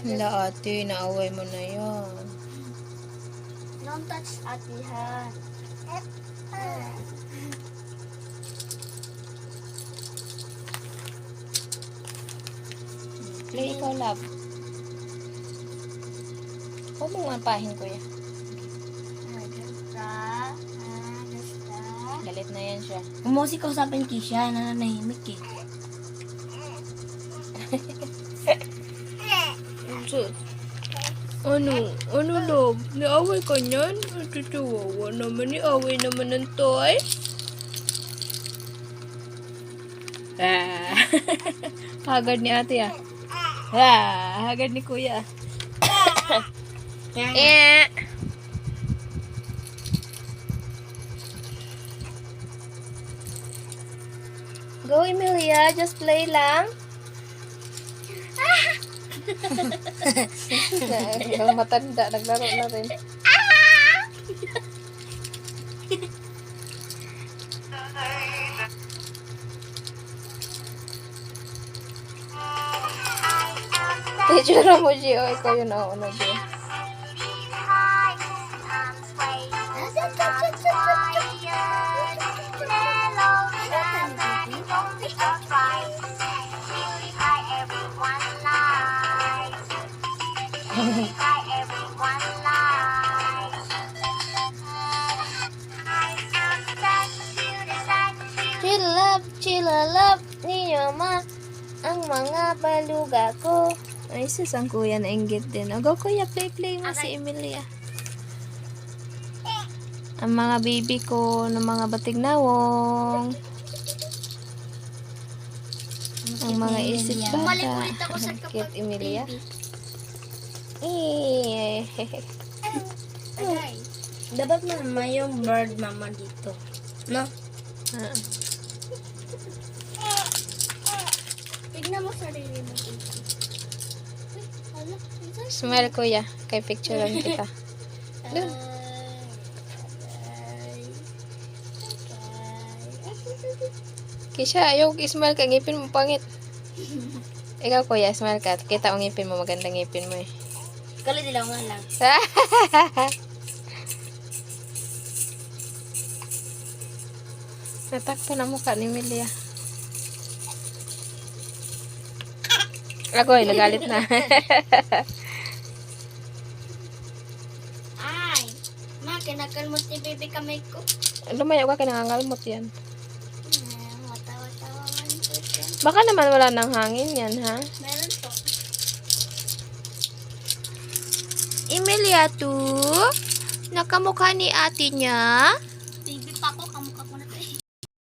Hala ate, naaway mo na yan. Don't touch ate hand. Play ikaw, love. Huwag mong mapahin, kuya. Galit na yan siya. Umusi ko sa akin Kisha, nananahimik eh. Ano? Ano, love? Niaway ka niyan? Chihuahua naman. Niaway naman ng toy. Ah. Hagad ni ate ah. Ah, hagad ni kuya. Eh. Go, Emilia. Just play lang. Yung matanda, naglaro na rin. Teacher mo, G. O, ikaw yung nauna, G. Chill love, chill love, ninyo ma, ang mga baluga ko. Ay, sus, ang kuya na inggit din. O, go kuya, play, play mo si Emilia. Ang mga baby ko ng mga batignawong. Ang mga isip bata. ulit ako sa Cute, kapag Emilia. Eh. Dapat mama yung bird mama dito. No? Ah. Tignan mo sarili mo. Uy, hala, isa. Smile kuya, kay picturean kita. Ay, Kisha, ayaw smile ka, ngipin mo pangit. Ikaw kuya, smile ka. Kita ang ngipin mo, magandang ngipin mo eh. Kala dilaw nga lang. Natakpan ang mukha ni Melia. Agoy, nagalit na. Ay, ma, kinakalmot ni baby kamay ko. Lumayo ka, kinangangalmot yan. Baka naman wala nang hangin yan, ha? Meron po. Emilia to? Nakamukha ni ate niya?